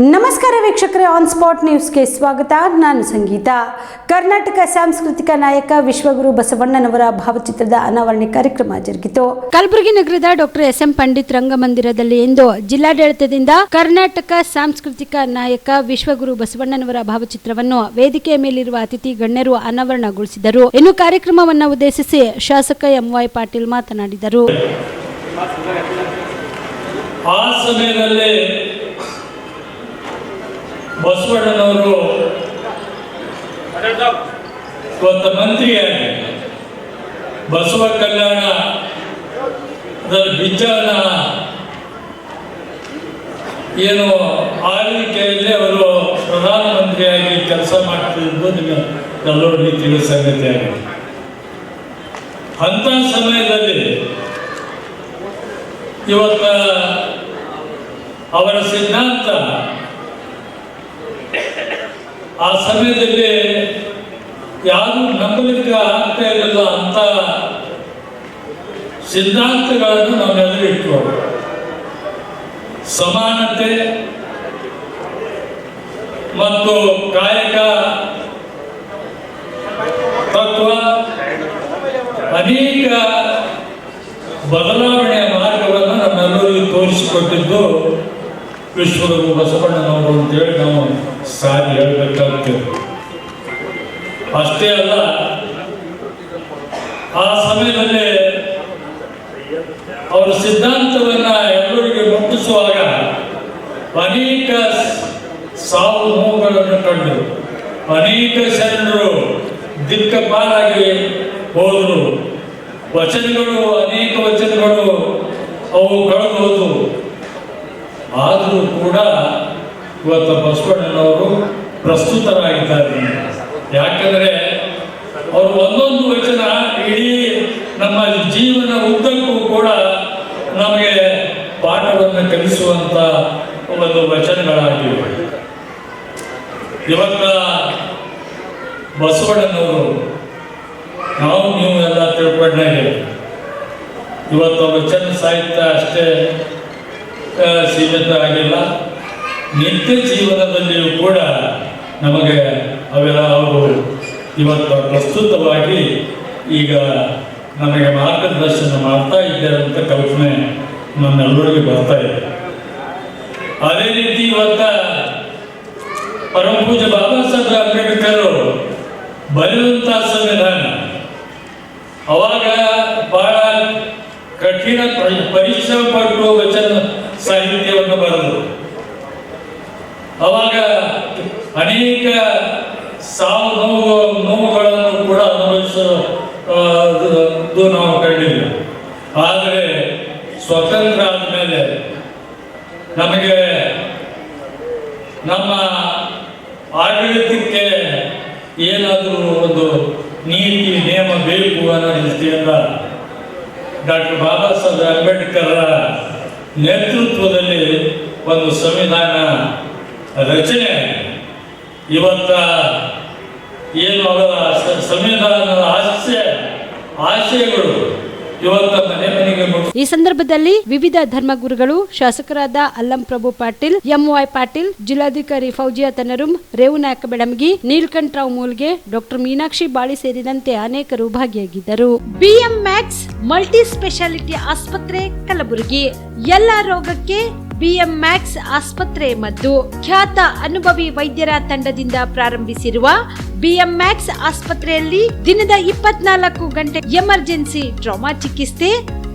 ನಮಸ್ಕಾರ ವೀಕ್ಷಕರೇ on spot ನ್ಯೂಸ್ಗೆ ಸ್ವಾಗತ. ನಾನು ಸಂಗೀತ. ಕರ್ನಾಟಕ ಸಾಂಸ್ಕೃತಿಕ ನಾಯಕ ವಿಶ್ವಗುರು ಬಸವಣ್ಣನವರ ಭಾವಚಿತ್ರದ ಅನಾವರಣೆ ಕಾರ್ಯಕ್ರಮ ಜರುಗಿತು. ಕಲಬುರಗಿ ನಗರದ ಡಾಕ್ಟರ್ ಎಸ್. ಎಂ. ಪಂಡಿತ್ ರಂಗಮಂದಿರದಲ್ಲಿ ಇಂದು ಜಿಲ್ಲಾಡಳಿತದಿಂದ ಕರ್ನಾಟಕ ಸಾಂಸ್ಕೃತಿಕ ನಾಯಕ ವಿಶ್ವಗುರು ಬಸವಣ್ಣನವರ ಭಾವಚಿತ್ರವನ್ನು ವೇದಿಕೆಯ ಮೇಲಿರುವ ಅತಿಥಿ ಗಣ್ಯರು ಅನಾವರಣಗೊಳಿಸಿದರು. ಇನ್ನು ಕಾರ್ಯಕ್ರಮವನ್ನು ಉದ್ದೇಶಿಸಿ ಶಾಸಕ ಎಂ. ವೈ. ಪಾಟೀಲ್ ಮಾತನಾಡಿದರು. ಬಸವಣ್ಣನವರು ಇವತ್ತು ಮಂತ್ರಿಯಾಗಿ ಬಸವ ಕಲ್ಯಾಣ ಬಿಜ್ಜಾನ ಏನು ಆಳ್ವಿಕೆಯಲ್ಲಿ ಅವರು ಪ್ರಧಾನಮಂತ್ರಿಯಾಗಿ ಕೆಲಸ ಮಾಡ್ತಿದ್ದು ಎಲ್ಲರಿಗೂ ತಿಳಿದ ಸಂಗತಿಯಾಗಿದೆ ಅಂಥ ಸಮಯದಲ್ಲಿ ಇವತ್ತ ಅವರ ಸಿದ್ಧಾಂತ ಆ ಸಮಯದಲ್ಲಿ ಯಾರು ನಂಬಲಿಕ್ಕೆ ಆಗ್ತಾ ಇರಲಿಲ್ಲ ಅಂತ ಸಿದ್ಧಾಂತಗಳನ್ನು ನಮ್ಮೆಲ್ಲರೂ ಇಟ್ಕೋ ಸಮಾನತೆ ಮತ್ತು ಕಾಯಕ ತತ್ವ ಅನೇಕ ಬದಲಾವಣೆಯ ಮಾರ್ಗವನ್ನು ನಮ್ಮೆಲ್ಲರಿಗೂ ತೋರಿಸಿಕೊಟ್ಟಿದ್ದು ವಿಶ್ವಗುರು ಬಸವಣ್ಣನವರು ಅಂತೇಳಿ ನಾವು ಸಾರಿ ಹೇಳ್ಬೇಕಾಗ್ತದೆ ಅಷ್ಟೇ ಅಲ್ಲ, ಆ ಸಮಯದಲ್ಲಿ ಅವರ ಸಿದ್ಧಾಂತವನ್ನ ಎಲ್ಲರಿಗೆ ಮುಟ್ಟಿಸುವಾಗ ಅನೇಕ ಸಾವು ನೋವುಗಳನ್ನು ಕಂಡರು. ಅನೇಕ ಶರಣರು ದಿಕ್ಕಪಾಲಾಗಿ ಹೋದರು. ವಚನಗಳು, ಅನೇಕ ವಚನಗಳು ಅವು ಕಳೆದು ಹೋದವು. ಆದರೂ ಕೂಡ ಇವತ್ತು ಬಸವಣ್ಣನವರು ಪ್ರಸ್ತುತರಾಗಿದ್ದಾರೆ. ಯಾಕಂದ್ರೆ ಅವರು ಒಂದೊಂದು ವಚನ ಇಡೀ ನಮ್ಮ ಜೀವನ ಉದ್ದಕ್ಕೂ ಕೂಡ ನಮಗೆ ಪಾಠವನ್ನು ಕಲಿಸುವಂಥ ಒಂದು ವಚನಗಳಾಗಿವೆ. ಇವತ್ತ ಬಸವಣ್ಣನವರು, ನಾವು ನೀವು ಎಲ್ಲ ತಿಳ್ಕೊಂಡಾಗೆ ಇವತ್ತು ವಚನ ಸಾಹಿತ್ಯ ಅಷ್ಟೇ ಸೀಮಿತ ಆಗಿಲ್ಲ ನಿತ್ಯ ಜೀವನದಲ್ಲಿಯೂ ಕೂಡ ನಮಗೆ ಅವೆಲ್ಲ ಅವರು ಇವತ್ತು ಪ್ರಸ್ತುತವಾಗಿ ಈಗ ನಮಗೆ ಮಾರ್ಗದರ್ಶನ ಮಾಡ್ತಾ ಇದ್ದಾರೆ ಅಂತ ಕಲ್ಪನೆ ನನ್ನೆಲ್ಲರಿಗೆ ಬರ್ತಾ ಇದೆ. ಅದೇ ರೀತಿ ಇವತ್ತ ಪರಮ ಪೂಜ್ಯ ಬಾಬಾ ಸಾಹೇಬ್ ಅಂಬೇಡ್ಕರ್ ಬರೆಯುವಂಥ ಸಂವಿಧಾನ, ಅವಾಗ ಬಹಳ ಕಠಿಣ ಪರಿ- ಪರಿಶ್ರಮ ಪಟ್ಟು ವಚನ ಸಾಹಿತ್ಯವನ್ನು ಬರೆದರು. ಅವಾಗ ಅನೇಕ ಸಾವು ನೋವು, ನೋವುಗಳನ್ನು ಕೂಡ ಅನುಭವಿಸೋದು ನಾವು ಕಂಡಿಲ್ಲ ಆದರೆ ಸ್ವತಂತ್ರ ಆದಮೇಲೆ ನಮಗೆ ನಮ್ಮ ಆಡಳಿತಕ್ಕೆ ಏನಾದರೂ ಒಂದು ನೀತಿ, ನಿಯಮ ಬೇಕು ಅನ್ನೋ ದೃಷ್ಟಿಯಿಂದ ಡಾಕ್ಟರ್ ಬಾಬಾ ಸಾಹೇಬ್ ಅಂಬೇಡ್ಕರ್ ನೇತೃತ್ವದಲ್ಲಿ ಒಂದು ಸಂವಿಧಾನ ರಚನೆ. ಇವತ್ತ ಏನು ಅವರ ಸಂವಿಧಾನದ ಆಶಯ ಆಶಯಗಳು ಈ ಸಂದರ್ಭದಲ್ಲಿ ವಿವಿಧ ಧರ್ಮಗುರುಗಳು, ಶಾಸಕರಾದ ಅಲ್ಲಂ ಪ್ರಭು ಪಾಟೀಲ್, ಎಂವೈ ಪಾಟೀಲ್, ಜಿಲ್ಲಾಧಿಕಾರಿ ಫೌಜಿಯಾ ತನರುಂ, ರೇವುನಾಯಕ ಬೆಳಮಗಿ ನೀಲ್ಕಂಠರಾವ್ ಮೂಲ್ಗೆ, ಡಾಕ್ಟರ್ ಮೀನಾಕ್ಷಿ ಬಾಳಿ ಸೇರಿದಂತೆ ಅನೇಕರು ಭಾಗಿಯಾಗಿದ್ದರು. ಬಿಎಂ ಮ್ಯಾಕ್ಸ್ ಮಲ್ಟಿ ಸ್ಪೆಷಾಲಿಟಿ ಆಸ್ಪತ್ರೆ ಕಲಬುರಗಿ. ಎಲ್ಲ ರೋಗಕ್ಕೆ ಬಿಎಂ ಮ್ಯಾಕ್ಸ್ ಆಸ್ಪತ್ರೆ ಮತ್ತು ಖ್ಯಾತ ಅನುಭವಿ ವೈದ್ಯರ ತಂಡದಿಂದ ಪ್ರಾರಂಭಿಸಿರುವ ಬಿಎಂ ಮ್ಯಾಕ್ಸ್ ಆಸ್ಪತ್ರೆಯಲ್ಲಿ ದಿನದ ಇಪ್ಪತ್ನಾಲ್ಕು ಗಂಟೆ ಎಮರ್ಜೆನ್ಸಿ ಟ್ರಾಮಾ ಚಿಕಿತ್ಸೆ